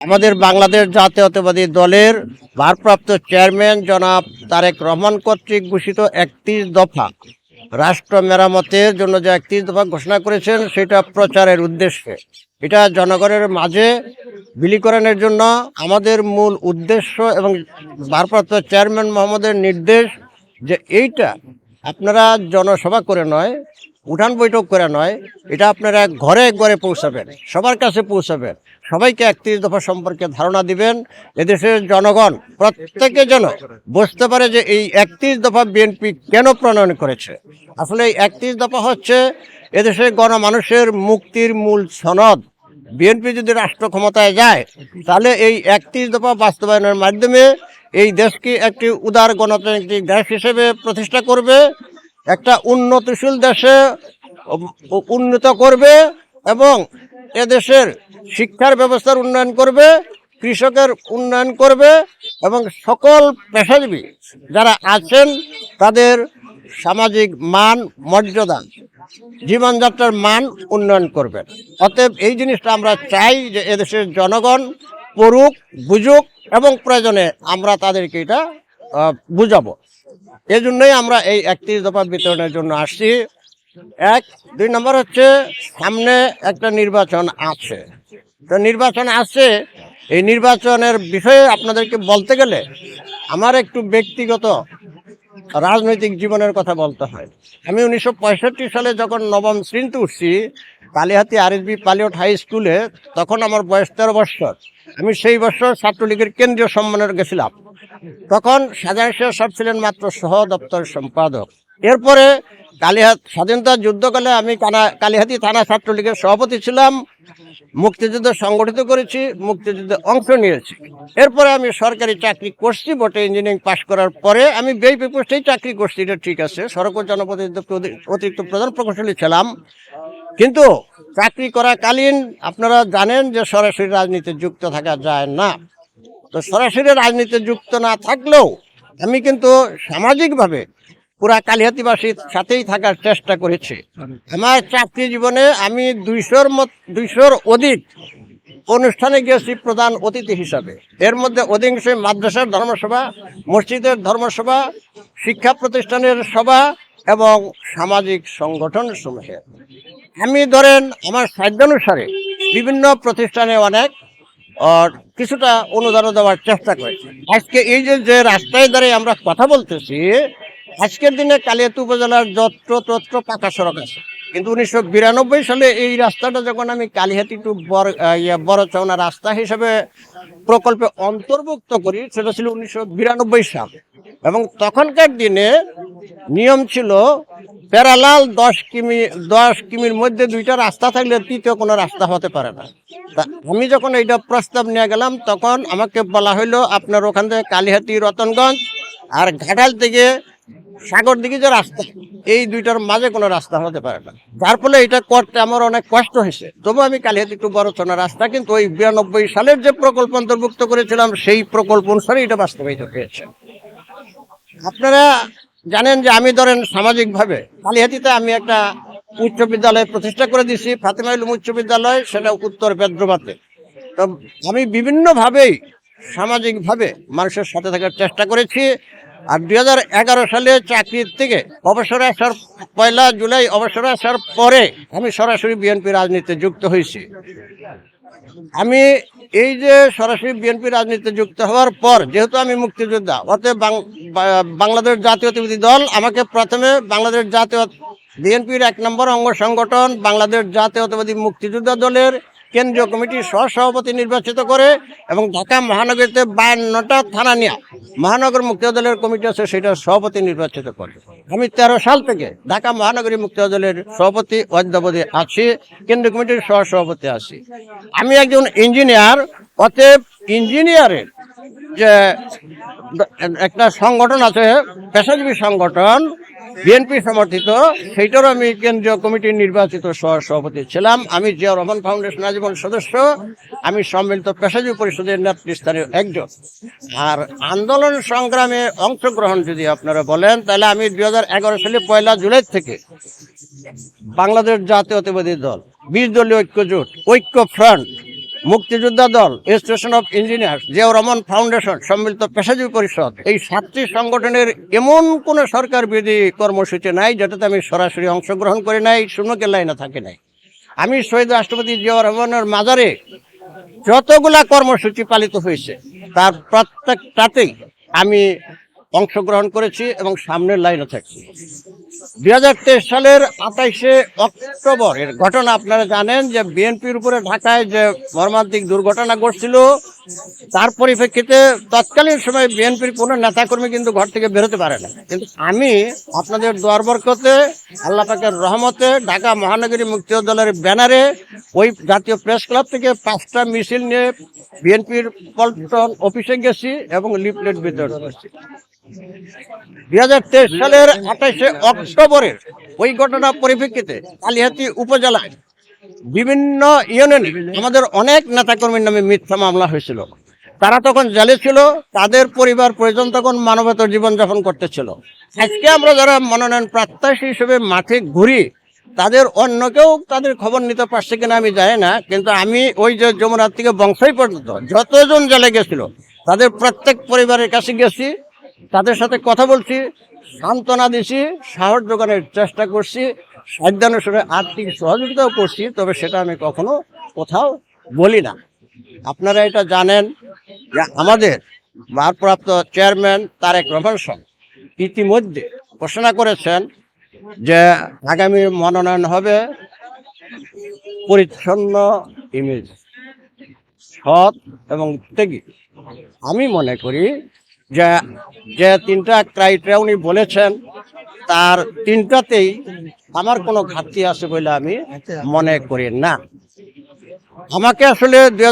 আমাদের বাংলাদেশ জাতীয়তাবাদী দলের ভারপ্রাপ্ত চেয়ারম্যান জনাব তারেক রহমান কর্তৃক ঘোষিত একত্রিশ দফা রাষ্ট্র মেরামতের জন্য যে একত্রিশ দফা ঘোষণা করেছেন, সেটা প্রচারের উদ্দেশ্যে। এটা জনগণের মাঝে বিলীকরণের জন্য আমাদের মূল উদ্দেশ্য এবং ভারপ্রাপ্ত চেয়ারম্যান মোহাম্মদের নির্দেশ যে এইটা আপনারা জনসভা করে নয় উঠান বৈঠক করে নয়, এটা আপনারা ঘরে ঘরে পৌঁছাবেন, সবার কাছে পৌঁছাবেন, সবাইকে একত্রিশ দফা সম্পর্কে ধারণা দিবেন, এদেশের জনগণ, প্রত্যেকে যেন বুঝতে পারে যে এই একত্রিশ দফা বিএনপি কেন প্রণয়ন করেছে। আসলে এই একত্রিশ দফা হচ্ছে এদেশের গণমানুষের মুক্তির মূল সনদ। বিএনপি যদি রাষ্ট্র ক্ষমতায় যায়, তাহলে এই একত্রিশ দফা বাস্তবায়নের মাধ্যমে এই দেশকে একটি উদার গণতান্ত্রিক দেশ হিসেবে প্রতিষ্ঠা করবে একটা উন্নতিশীল দেশে উন্নত করবে এবং এদেশের শিক্ষার ব্যবস্থার উন্নয়ন করবে, কৃষকের উন্নয়ন করবে এবং সকল পেশাজীবী যারা আছেন তাদের সামাজিক মান, মর্যাদা, জীবনযাত্রার মান উন্নয়ন করবেন অতএব এই জিনিসটা আমরা চাই যে এদেশের জনগণ পড়ুক, বুঝুক এবং প্রয়োজনে আমরা তাদেরকে এটা বুঝাবো। এই জন্যই আমরা এই একত্রিশ দফা বিতরণের জন্য আসছি। এক, দুই নম্বর হচ্ছে সামনে একটা নির্বাচন আছে। তো নির্বাচন আছে, এই নির্বাচনের বিষয়ে আপনাদেরকে বলতে গেলে আমার একটু ব্যক্তিগত রাজনৈতিক জীবনের কথা বলতে হয়। আমি উনিশশো পঁয়ষট্টি সালে যখন নবম শ্রেণীতে উঠছি, কালিহাতি আরএসবি পালিয়ট হাই স্কুলে, তখন আমার বয়স তেরো বছর। আমি সেই বছর ছাত্রলীগের কেন্দ্রীয় সম্মেলনে গেছিলাম। তখন সাধারণ সব ছিলেন মাত্র সহ দপ্তর সম্পাদক। এরপরে কালিহাত স্বাধীনতা যুদ্ধকালে আমি কানা- কালিহাতি থানা ছাত্রলীগের সভাপতি ছিলাম, মুক্তিযুদ্ধ সংগঠিত করেছি, মুক্তিযুদ্ধে অংশ নিয়েছি। এরপরে আমি সরকারি চাকরি করছি, বটে ইঞ্জিনিয়ারিং পাশ করার পরে আমি বিআইপি পোস্টেই চাকরি করছি, এটা ঠিক আছে, সড়ক জনপ্রতিনিধিত্ব অতিরিক্ত প্রধান প্রকৌশলী ছিলাম। কিন্তু চাকরি করাকালীন আপনারা জানেন যে সরাসরি রাজনীতি যুক্ত থাকা যায় না। তো সরাসরি রাজনীতিতে যুক্ত না থাকলেও আমি কিন্তু সামাজিকভাবে পুরা কালিহাতিবাসীর সাথেই থাকার চেষ্টা করেছি। আমার চাকরি জীবনে আমি দুইশোর মত, দুইশোর অধিক অনুষ্ঠানে গিয়েছি প্রধান অতিথি হিসাবে। এর মধ্যে অধিকাংশই মাদ্রাসার ধর্মসভা, মসজিদের ধর্মসভা, শিক্ষা প্রতিষ্ঠানের সভা এবং সামাজিক সংগঠন সমূহের। আমি ধরেন আমার সাধ্যানুসারে বিভিন্ন প্রতিষ্ঠানে অনেক কিছুটা অনুদান দেওয়ার চেষ্টা করেছি। আজকে এই যে যে রাস্তায় দাঁড়িয়ে আমরা কথা বলতেছি, আজকের দিনে কালিয়াতু উপজেলার যত্র তত্র পাকা সড়ক আছে। কিন্তু উনিশশো বিরানব্বই সালে এই রাস্তাটা যখন আমি কালিহাতি টু বড় চৌনা রাস্তা হিসেবে প্রকল্পে অন্তর্ভুক্ত করি, সেটা ছিল উনিশশো বিরানব্বই সাল। এবং তখনকার দিনে নিয়ম ছিল প্যারালাল দশ কিমি, দশ কিমির মধ্যে দুইটা রাস্তা থাকলে তৃতীয় কোনো রাস্তা হতে পারে না। তা আমি যখন এইটা প্রস্তাব নিয়ে গেলাম, তখন আমাকে বলা হইল, আপনার ওখান থেকে কালিহাতি রতনগঞ্জ আর ঘাটাল থেকে সাগর দিকে যে রাস্তা, এই দুইটার মাঝে কোনো রাস্তা হতে পারে না। যার ফলে এটা করতে আমার অনেক কষ্ট হয়েছে। তবু আমি কালিহাতি একটু বড় চোনা রাস্তা, কিন্তু ওই বিরানব্বই সালের যে প্রকল্প অন্তর্ভুক্ত করেছিলাম, সেই প্রকল্প অনুসারে এটা বাস্তবায়িত হয়েছে। আপনারা জানেন যে আমি ধরেন সামাজিকভাবে কালিহাতিতে আমি একটা উচ্চ বিদ্যালয় প্রতিষ্ঠা করে দিছি ফাতেমা ইলুম উচ্চ বিদ্যালয়, সেটা উত্তর বেদ্রবাতে তো আমি বিভিন্নভাবেই সামাজিকভাবে মানুষের সাথে থাকার চেষ্টা করেছি আর দুই হাজার এগারো সালে চাকরির থেকে অবসরে আসার পয়লা জুলাই অবসরে আসার পরে আমি সরাসরি বিএনপি রাজনীতিতে যুক্ত হয়েছি। আমি এই যে সরাসরি বিএনপি রাজনীতিতে যুক্ত হওয়ার পর, যেহেতু আমি মুক্তিযোদ্ধা, অতএব বাংলাদেশ জাতীয়তাবাদী দল আমাকে প্রথমে বাংলাদেশ জাতীয় বিএনপির এক নম্বর অঙ্গ সংগঠন, বাংলাদেশ জাতীয়তাবাদী মুক্তিযোদ্ধা দলের কেন্দ্রীয় কমিটির সহসভাপতি নির্বাচিত করে এবং ঢাকা মহানগরীতে বায়ান্নটা থানা নিয়ে মহানগর মুক্তিযোদ্ধা দলের কমিটি আছে সেটার সভাপতি নির্বাচিত করে। আমি তেরো সাল থেকে ঢাকা মহানগরী মুক্তিযোদ্ধা দলের সভাপতি অদ্যাবধি আছি, কেন্দ্রীয় কমিটির সহ সভাপতি আছি। আমি একজন ইঞ্জিনিয়ার, অতএব ইঞ্জিনিয়ারের যে একটা সংগঠন আছে, পেশাজীবী সংগঠন বিএনপি সমর্থিত, সেইটারও আমি কেন্দ্রীয় কমিটির নির্বাচিত সহ সভাপতি ছিলাম। আমি জিয়া রহমান ফাউন্ডেশন আজীবন সদস্য। আমি সম্মিলিত পেশাজী পরিষদের নেতৃস্থানীয় একজন। আর আন্দোলন সংগ্রামে অংশগ্রহণ যদি আপনারা বলেন, তাহলে আমি দুই হাজার এগারো সালে পয়লা জুলাই থেকে বাংলাদেশ জাতীয়তাবাদী দল, বিশ দলীয় ঐক্য জোট ঐক্য ফ্রন্ট মুক্তিযোদ্ধা দল station of engineer Ziaur Rahman foundation সম্মিলিত পেশাজীবী পরিষদ, এই সাতটি সংগঠনের এমন কোনো সরকার বিরোধী কর্মসূচি নাই, যেটাতে আমি সরাসরি অংশগ্রহণ করি নাই, শূন্যকে লাইনে থাকি নাই। আমি শহীদ রাষ্ট্রপতি জিয়াউর রহমানের মাজারে যতগুলা কর্মসূচি পালিত হয়েছে, তার প্রত্যেকটাতেই আমি অংশগ্রহণ করেছি এবং সামনের লাইনে থাকছি দুই হাজার তেইশ সালের আঠাইশে অক্টোবরের ঘটনা আপনারা জানেন যে বিএনপির উপরে ঢাকায় যে মর্মান্তিক দুর্ঘটনা ঘটছিল, তার পরিপ্রেক্ষিতে তৎকালীন সময় বিএনপির কোনো নেতাকর্মী কিন্তু ঘর থেকে বেরোতে পারে না। কিন্তু আমি আপনাদের দোয়ার বরকতে, আল্লাহ পাকের রহমতে ঢাকা মহানগরী মুক্তি দলের ব্যানারে ওই জাতীয় প্রেস ক্লাব থেকে পাঁচটা মিছিল নিয়ে বিএনপির পল্টন অফিসে গেছি এবং লিফলেট বিতরণ করছি। দুই হাজার তেইশ সালের আঠাশে অক্টোবরের ওই ঘটনার পরিপ্রেক্ষিতে কালিহাতি উপজেলায় বিভিন্ন ইউনিয়নে, আমাদের অনেক নেতাকর্মীর নামে মিথ্যা মামলা হয়েছিল। তারা তখন জেলে ছিল, তাদের পরিবার পরিজন তখন জীবনযাপন করতেছিল। আজকে আমরা যারা মনোনয়ন প্রত্যাশী হিসেবে মাঠে ঘুরি, তাদের অন্য কেউ তাদের খবর নিতে পারছে কিনা আমি জানি না, কিন্তু আমি ওই যে যমুনার থেকে বংশই পর্যন্ত যতজন জেলে গেছিল, তাদের প্রত্যেক পরিবারের কাছে গেছি। তাদের সাথে কথা বলছি, সান্ত্বনা দিছি, সাহস যোগানোর চেষ্টা করছি সাধ্যানুসারে আর্থিক সহযোগিতাও করছি, তবে সেটা আমি কখনো কোথাও বলি না। আপনারা এটা জানেন যে আমাদের ভারপ্রাপ্ত চেয়ারম্যান তারেক রহমান সাহেব ইতিমধ্যে ঘোষণা করেছেন যে আগামী মনোনয়ন হবে পরিচ্ছন্ন ইমেজ, সৎ এবং ত্যাগী আমি মনে করি যে যে তিনটা ক্রাইটেরিয়া উনি বলেছেন, তার তিনটাতেই আমার কোনো ঘাটতি আছে বলে আমি মনে করি না। আমাকে আসলে দু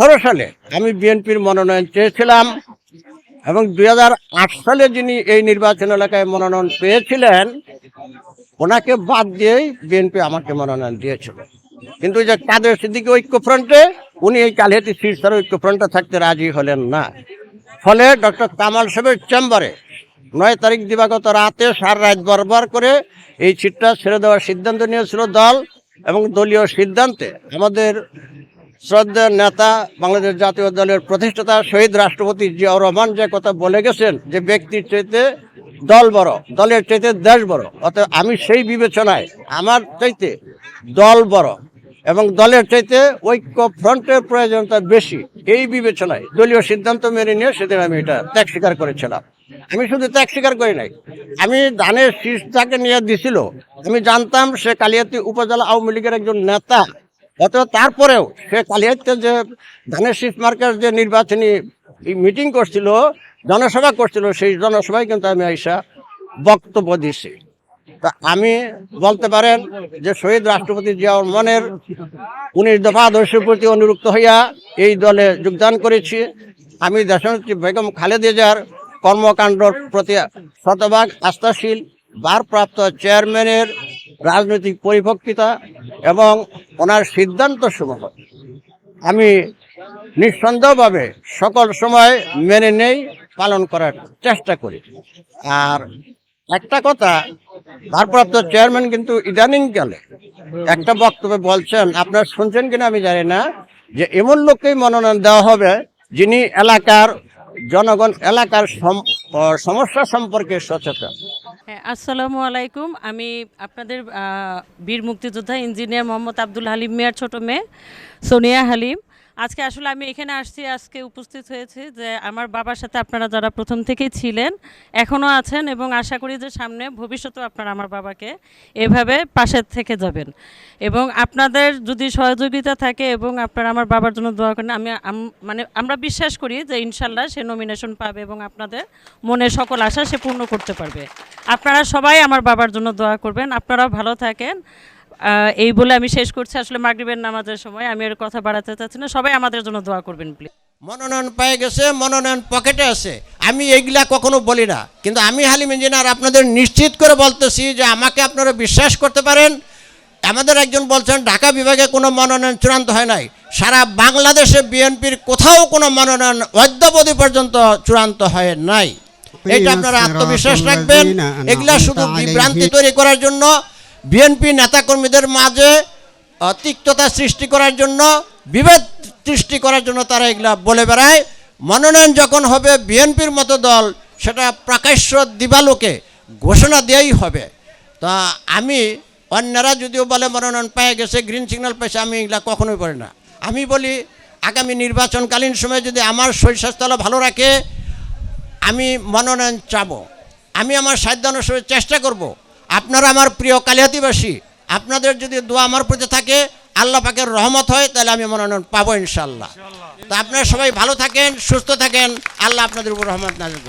দুই সালে আমি বিএনপির মনোনয়ন চেয়েছিলাম এবং দু হাজার আট সালে যিনি এই নির্বাচন এলাকায় মনোনয়ন পেয়েছিলেন, ওনাকে বাদ দিয়েই বিএনপি আমাকে মনোনয়ন দিয়েছিল। কিন্তু যে কাদের সিদ্দিকি ঐক্যফ্রন্টে, উনি এই কালিহাতি শীর্ষের ঐক্যফ্রন্টে থাকতে রাজি হলেন না। ফলে ডক্টর কামাল সাহেবের চেম্বারে নয় তারিখ দিবাগত রাতে সার রাত বরবার করে এই সিটটা ছেড়ে দেওয়ার সিদ্ধান্ত নিয়েছিল দল এবং দলীয় সিদ্ধান্তে আমাদের শ্রদ্ধা নেতা বাংলাদেশ জাতীয় দলের প্রতিষ্ঠাতা শহীদ রাষ্ট্রপতি জিয়াউর রহমান যে কথা বলে গেছেন যে ব্যক্তির চাইতে দল বড়, দলের চাইতে দেশ বড়, অতএব আমি সেই বিবেচনায় আমার চাইতে দল বড় এবং দলের চাইতে ঐক্য ফ্রন্টের প্রয়োজনতা বেশি। এই বিবেচনায় দলীয় সিদ্ধান্ত মেনে নিয়ে সেদিন আমি এটা ত্যাগ স্বীকার করেছিলাম। আমি শুধু ত্যাগ স্বীকার করি নাই। আমি ধানের শীষ যাকে নিয়ে দিছিল। আমি জানতাম সে কালিয়াতি উপজেলা আওয়ামী লীগের একজন নেতা। অথবা তারপরেও সে কালিয়াতে যে ধানের শীষ মার্কের যে নির্বাচনী মিটিং করছিল, জনসভা করছিল, সেই জনসভায় কিন্তু আমি আইসা বক্তব্য দিছি। আমি বলতে পারেন যে শহীদ রাষ্ট্রপতি জিয়াউর রহমানের উনিশ দফা আদর্শের প্রতি অনুরুক্ত হইয়া এই দলে যোগদান করেছি। আমি দেশনেত্রী বেগম খালেদা জিয়ার কর্মকাণ্ডর প্রতি শতভাগ আস্থাশীল, ভারপ্রাপ্ত চেয়ারম্যানের রাজনৈতিক পরিপক্কতা এবং ওনার সিদ্ধান্ত সমূহ আমি নিঃসন্দেহভাবে সকল সময় মেনে নেই, পালন করার চেষ্টা করি। আর একটা কথা ভারপ্রাপ্ত চেয়ারম্যান কিন্তু ইদানিং ইদানিংকালে একটা বক্তব্যে বলছেন, আপনারা শুনছেন কিনা আমি জানি না, যে এমন লোককেই মনোনয়ন দেওয়া হবে যিনি এলাকার জনগণ, এলাকার সম- সমস্যা সম্পর্কে সচেতন। হ্যাঁ আসসালামু আলাইকুম। আমি আপনাদের বীর মুক্তিযোদ্ধা ইঞ্জিনিয়ার মোহাম্মদ আব্দুল হালিম মিয়ার ছোট মেয়ে, সোনিয়া হালিম। আজকে আসলে আমি এখানে আসছি, আজকে উপস্থিত হয়েছি যে আমার বাবার সাথে আপনারা যারা প্রথম থেকেই ছিলেন এখনও আছেন এবং আশা করি যে সামনে ভবিষ্যতেও আপনারা আমার বাবাকে এভাবে পাশে থেকে যাবেন। এবং আপনাদের যদি সহযোগিতা থাকে এবং আপনারা আমার বাবার জন্য দোয়া করেন, আমি মানে আমরা বিশ্বাস করি যে ইনশাল্লাহ সে নমিনেশন পাবে এবং আপনাদের মনের সকল আশা সে পূর্ণ করতে পারবে। আপনারা সবাই আমার বাবার জন্য দোয়া করবেন। আপনারাও ভালো থাকেন। এই বলে আমি শেষ করছি। আসলে মাগরিবের নামাজের সময় আমি এর কথা বাড়াতে চাচ্ছি না। সবাই আমাদের জন্য দোয়া করবেন প্লিজ মনোনয়ন পেয়ে গেছে মনোনয়ন পকেটে আছে। আমি এইগুলা কখনো বলি না। কিন্তু আমি হালিম ইঞ্জিনিয়ার আপনাদের নিশ্চিত করে বলতেছি যে আমাকে আপনারা বিশ্বাস করতে পারেন। আমাদের একজন বলছেন ঢাকা বিভাগে কোনো মনোনয়ন চূড়ান্ত হয় নাই। সারা বাংলাদেশে বিএনপির কোথাও কোনো মনোনয়ন অদ্যাবধি পর্যন্ত চূড়ান্ত হয় নাই। এটা আপনারা আত্মবিশ্বাস রাখবেন। এগুলা শুধু বিভ্রান্তি তৈরি করার জন্য বিএনপি নেতাকর্মীদের মাঝে তিক্ততা সৃষ্টি করার জন্য, বিভেদ সৃষ্টি করার জন্য তারা এগুলা বলে বেড়ায়। মনোনয়ন যখন হবে বিএনপির মতো দল, সেটা প্রকাশ্য দিবালোকে ঘোষণা দেওয়াই হবে। তা আমি, অন্যরা যদিও বলে মনোনয়ন পেয়ে গেছে গ্রিন সিগন্যাল পেয়েছে আমি এগুলা কখনোই বলি না। আমি বলি, আগামী নির্বাচনকালীন সময়ে যদি আমার শরীর স্বাস্থ্য ভালো রাখে, আমি মনোনয়ন চাবো। আমি আমার সাধ্য অনুসারে চেষ্টা করব। আপনারা আমার প্রিয় কালিহাতিবাসী আপনাদের যদি দোয়া আমার প্রতি থাকে, আল্লাহ পাকের রহমত হয়, তাহলে আমি মনোনয়ন পাবো ইনশাল্লাহ তা আপনারা সবাই ভালো থাকেন, সুস্থ থাকেন, আল্লাহ আপনাদের উপর রহমত নাজিল করে